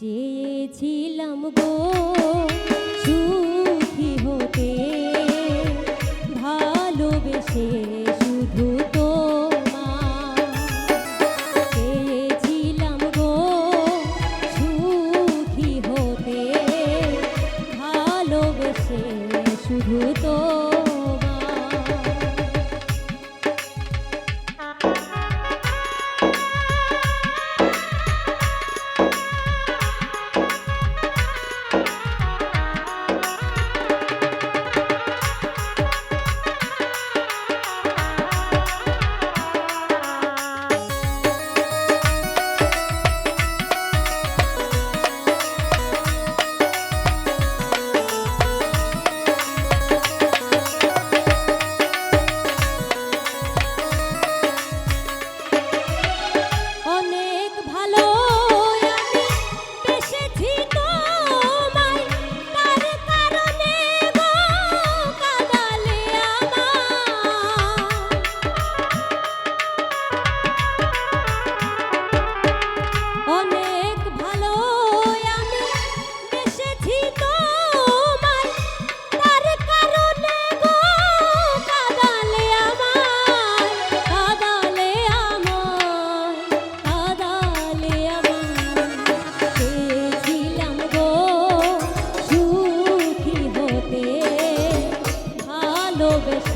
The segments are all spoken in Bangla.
চেয়েছিলাম গো সুখী হতে ভালোবেসে ভালোবেসে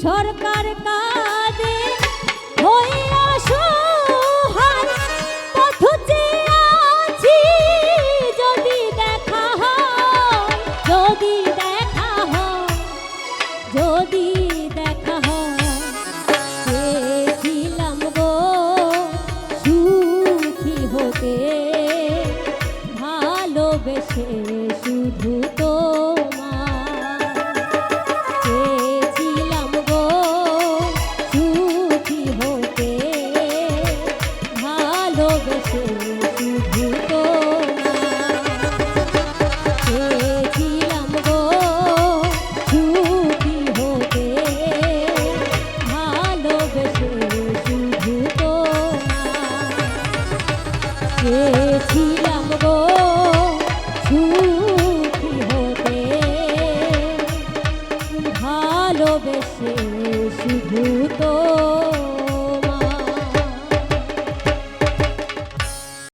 সরকার কাঁদে হইয়া সুহার পথুচে আছি। যদি দেখা হয় যদি দেখা হয় যদি